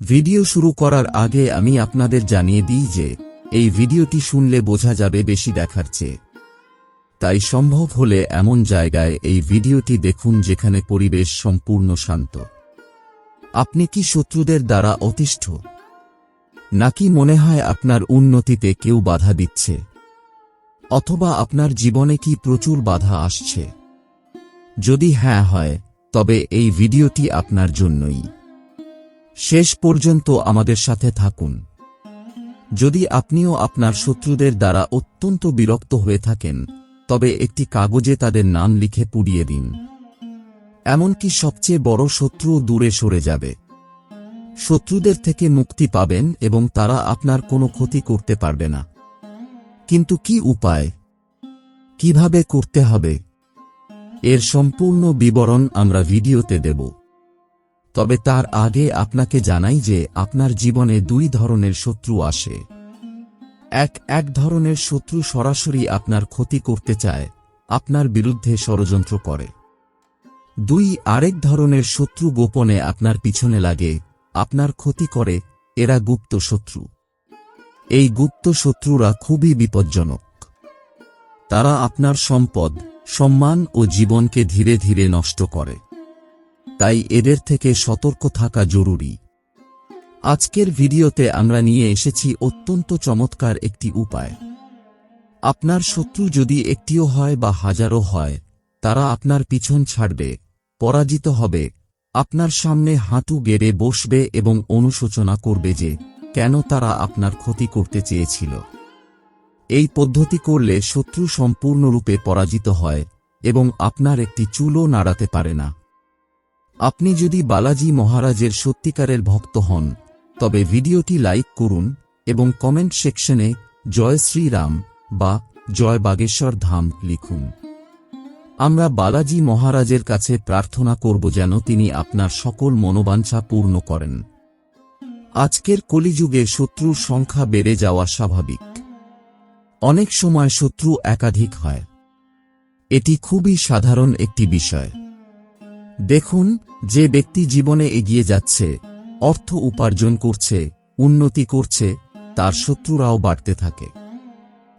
Video শুরু করার আগে আমি আপনাদের জানিয়ে দিই যে, এই ভিডিওটি শুনলে বোঝা যাবে বেশি দেখার চেয়ে। তাই সম্ভব হলে এমন জায়গায় এই ভিডিওটি দেখুন যেখানে পরিবেশ সম্পূর্ণ শান্ত। আপনি কি শত্রুদের দ্বারা অতিষ্ঠ? নাকি মনে হয় আপনার উন্নতিতে কেউ বাধা দিচ্ছে? অথবা আপনার জীবনে কি প্রচুর বাধা আসছে? যদি হ্যাঁ হয়, তবে এই ভিডিওটি আপনার জন্যই। শেষ পর্যন্ত আমাদের সাথে থাকুন। যদি আপনিও আপনার শত্রুদের দ্বারা অত্যন্ত বিরক্ত হয়ে থাকেন, তবে একটি কাগজে তাদের নাম লিখে পুড়িয়ে দিন। এমনকি সবচেয়ে বড় শত্রুও দূরে সরে যাবে। শত্রুদের থেকে মুক্তি পাবেন এবং তারা আপনার কোনো ক্ষতি করতে পারবে না। কিন্তু কি উপায়? কীভাবে করতে হবে? এর সম্পূর্ণ বিবরণ আমরা ভিডিওতে দেব। তবে তার আগে আপনাকে জানাই যে আপনার জীবনে দুই ধরনের শত্রু আসে। এক এক ধরনের শত্রু সরাসরি আপনার ক্ষতি করতে চায়, আপনার বিরুদ্ধে ষড়যন্ত্র করে। দুই, আরেক ধরনের শত্রু গোপনে আপনার পিছনে লাগে, আপনার ক্ষতি করে, এরা গুপ্ত শত্রু। এই গুপ্ত শত্রুরা খুবই বিপজ্জনক। তারা আপনার সম্পদ, সম্মান ও জীবনকে ধীরে ধীরে নষ্ট করে। তাই এদের থেকে সতর্ক থাকা জরুরি। আজকের ভিডিওতে আমরা নিয়ে এসেছি অত্যন্ত চমৎকার একটি উপায়। আপনার শত্রু যদি একটিও হয় বা হাজারো হয়, তারা আপনার পিছন ছাড়বে, পরাজিত হবে, আপনার সামনে হাঁটু গেড়ে বসবে এবং অনুশোচনা করবে যে, কেন তারা আপনার ক্ষতি করতে চেয়েছিল। এই পদ্ধতি করলে শত্রু সম্পূর্ণরূপে পরাজিত হয় এবং আপনার একটি চুলও নাড়াতে পারে না। আপনি যদি বালাজি মহারাজের সত্যিকারের ভক্ত হন, তবে ভিডিওটি লাইক করুন এবং কমেন্ট সেকশনে জয় শ্রীরাম বা জয় বাগেশ্বর ধাম লিখুন। আমরা বালাজি মহারাজের কাছে প্রার্থনা করব যেন তিনি আপনার সকল মনোবাঞ্ছা পূর্ণ করেন। আজকের কলিযুগে শত্রুর সংখ্যা বেড়ে যাওয়া স্বাভাবিক। অনেক সময় শত্রু একাধিক হয়। এটি খুবই সাধারণ একটি বিষয়। দেখুন, যে ব্যক্তি জীবনে এগিয়ে যাচ্ছে, অর্থ উপার্জন করছে, উন্নতি করছে, তার শত্রুরাও বাড়তে থাকে।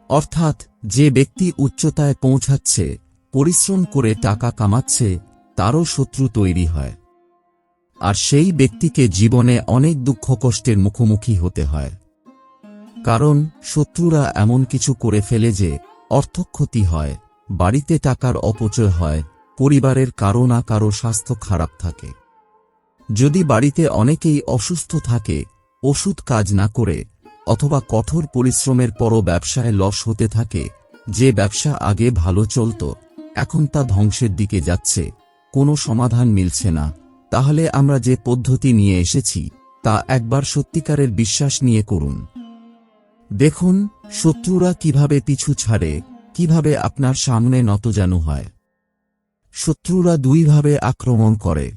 অর্থাৎ, যে ব্যক্তি উচ্চতায় পৌঁছাচ্ছে, পরিশ্রম করে টাকা কামাচ্ছে, তারও শত্রু তৈরি হয়। আর সেই ব্যক্তিকে জীবনে অনেক দুঃখ কষ্টের মুখোমুখি হতে হয়। কারণ, শত্রুরা এমন কিছু করে ফেলে যে, অর্থক্ষতি হয়, বাড়িতে টাকার অপচয় হয় পরিবারের কারও না কারও স্বাস্থ্য খারাপ থাকে। যদি বাড়িতে অনেকেই অসুস্থ থাকে, ওষুধ কাজ না করে, অথবা কঠোর পরিশ্রমের পরও ব্যবসায় লস হতে থাকে, যে ব্যবসা আগে ভালো চলত, এখন তা ধ্বংসের দিকে যাচ্ছে, কোনো সমাধান মিলছে না, তাহলে আমরা যে পদ্ধতি নিয়ে এসেছি, তা একবার সত্যিকারের বিশ্বাস নিয়ে করুন। দেখুন, শত্রুরা কীভাবে পিছু ছাড়ে, কীভাবে আপনার সামনে নতজানু হয়। শত্রুরা দুইভাবে আক্রমণ করে।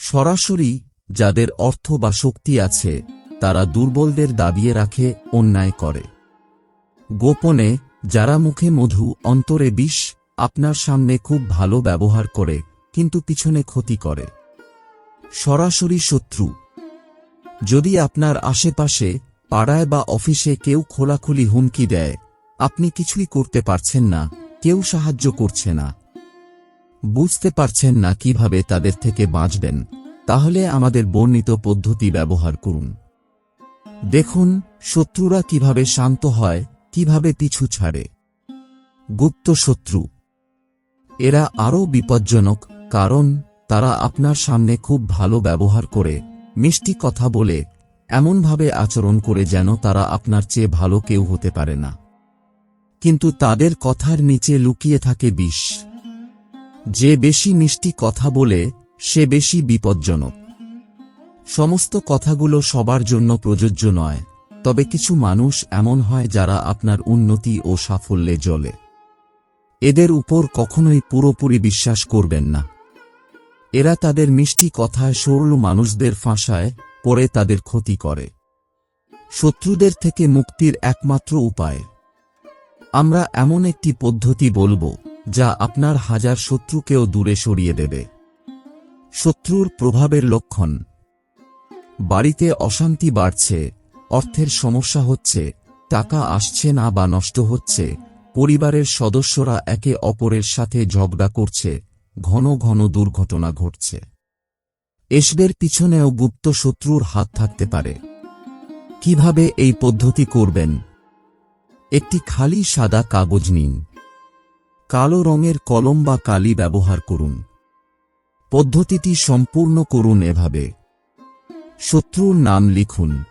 সরাসরি, যাদের অর্থ বা শক্তি আছে, তারা দুর্বলদের দাবিয়ে রাখে, অন্যায় করে। গোপনে, যারা মুখে মধু, অন্তরে বিষ, আপনার সামনে খুব ভালো ব্যবহার করে, কিন্তু পিছনে ক্ষতি করে। সরাসরি শত্রু। যদি আপনার আশেপাশে, পাড়ায় বা অফিসে কেউ খোলাখুলি হুমকি দেয়, আপনি কিছুই করতে পারছেন না, কেউ সাহায্য করছে না। বুঝতে পারছেন না কীভাবে তাদের থেকে বাঁচবেন, তাহলে আমাদের বর্ণিত পদ্ধতি ব্যবহার করুন। দেখুন, শত্রুরা কীভাবে শান্ত হয়, কীভাবে পিছু ছাড়ে। গুপ্ত শত্রু। এরা আরও বিপজ্জনক, কারণ তারা আপনার সামনে খুব ভালো ব্যবহার করে, মিষ্টি কথা বলে, এমনভাবে আচরণ করে যেন তারা আপনার চেয়ে ভালো কেউ হতে পারে না। কিন্তু তাদের কথার নিচে লুকিয়ে থাকে বিষ। যে বেশি মিষ্টি কথা বলে, সে বেশি বিপজ্জনক। সমস্ত কথাগুলো সবার জন্য প্রযোজ্য নয়, তবে কিছু মানুষ এমন হয় যারা আপনার উন্নতি ও সাফল্যে জ্বলে। এদের উপর কখনোই পুরোপুরি বিশ্বাস করবেন না। এরা তাদের মিষ্টি কথায় সরল মানুষদের ফাঁসায় পরে তাদের ক্ষতি করে। শত্রুদের থেকে মুক্তির একমাত্র উপায়। আমরা এমন একটি পদ্ধতি বলব যা আপনার হাজার শত্রুকেও দূরে সরিয়ে দেবে। শত্রুর প্রভাবের লক্ষণ। বাড়িতে অশান্তি বাড়ছে, অর্থের সমস্যা হচ্ছে, টাকা আসছে না বা নষ্ট হচ্ছে, পরিবারের সদস্যরা একে অপরের সাথে ঝগড়া করছে, ঘন ঘন দুর্ঘটনা ঘটছে। এসবের পিছনেও গুপ্ত শত্রুর হাত থাকতে পারে। কীভাবে এই পদ্ধতি করবেন? একটি খালি সাদা কাগজ নিন। কালো রঙের কলম বা কালি ব্যবহার করুন। পদ্ধতিটি সম্পূর্ণ করুন এভাবে। শত্রুর নাম লিখুন।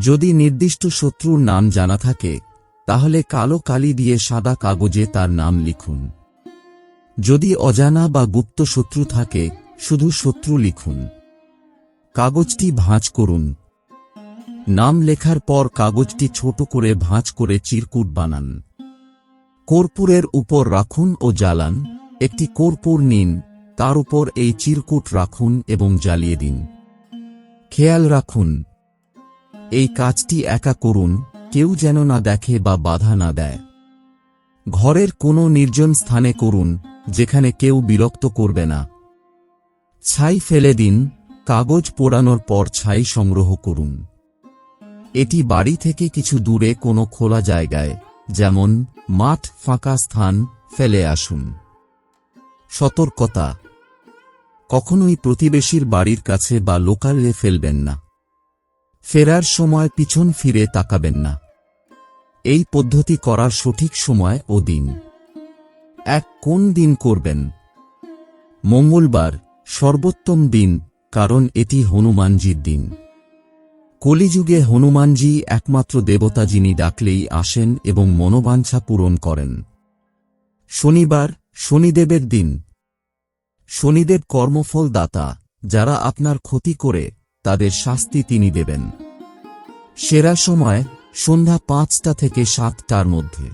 যদি নির্দিষ্ট শত্রুর নাম জানা থাকে, তাহলে কালো কালি দিয়ে সাদা কাগজে তার নাম লিখুন। যদি অজানা বা গুপ্ত শত্রু থাকে, শুধু শত্রু লিখুন। কাগজটি ভাঁজ করুন। নাম লেখার পর কাগজটি ছোট করে ভাঁজ করে চিরকুট বানান। কর্পূরের উপর রাখুন ও জ্বালান। একটি কর্পূর নিন, তার উপর এই চিরকুট রাখুন এবং জ্বালিয়ে দিন। খেয়াল রাখুন, এই কাজটি একা করুন, কেউ যেন না দেখে বা বাধা না দেয়। ঘরের কোনো নির্জন স্থানে করুন, যেখানে কেউ বিরক্ত করবে না। ছাই ফেলে দিন, কাগজ পোড়ানোর পর ছাই সংগ্রহ করুন। এটি বাড়ি থেকে কিছু দূরে কোনো খোলা জায়গায় যেমন মাঠ ফাঁকা স্থান ফেলে আসুন। সতর্কতা। কখনোই প্রতিবেশীর বাড়ির কাছে বা লোকালে ফেলবেন না। ফেরার সময় পিছন ফিরে তাকাবেন না। এই পদ্ধতি করার সঠিক সময় ও দিন। এক, কোন দিন করবেন? মঙ্গলবার সর্বোত্তম দিন, কারণ এটি হনুমানজির দিন। কলিযুগে হনুমানজি একমাত্র দেবতা যিনি ডাকলেই আসেন এবং মনোবাঞ্ছা পূরণ করেন। শনিবার, শনিদেবের দিন। শনিদেব কর্মফল দাতা যারা আপনার ক্ষতি করে, তাদের শাস্তি তিনি দেবেন। সেরা সময়, সন্ধ্যা পাঁচটা থেকে সাতটার মধ্যে।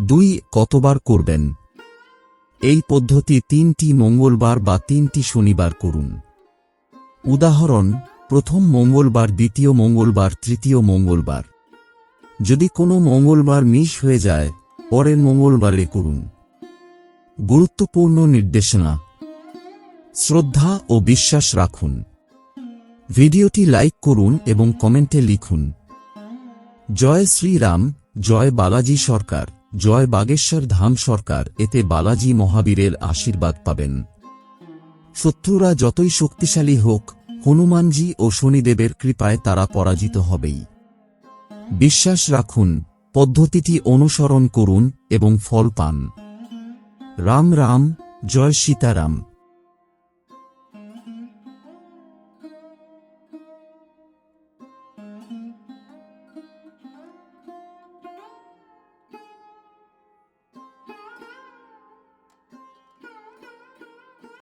দুই, কতবার করবেন? এই পদ্ধতি তিনটি মঙ্গলবার বা তিনটি শনিবার করুন। উদাহরণ প্রথম মঙ্গলবার, দ্বিতীয় মঙ্গলবার, তৃতীয় মঙ্গলবার। যদি কোনো মঙ্গলবার মিস হয়ে যায়, পরের মঙ্গলবারে করুন। গুরুত্বপূর্ণ নির্দেশনা। শ্রদ্ধা ও বিশ্বাস রাখুন। ভিডিওটি লাইক করুন এবং কমেন্টে লিখুন। জয় শ্রীরাম, জয় বালাজি সরকার, জয় বাগেশ্বর ধাম সরকার, এতে বালাজি মহাবীরের আশীর্বাদ পাবেন। শত্রুরা যতই শক্তিশালী হোক হনুমানজি ও শনিদেবের কৃপায় তারা পরাজিত হবেই। বিশ্বাস রাখুন, পদ্ধতিটি অনুসরণ করুন এবং ফল পান। রাম রাম, জয় সীতারাম।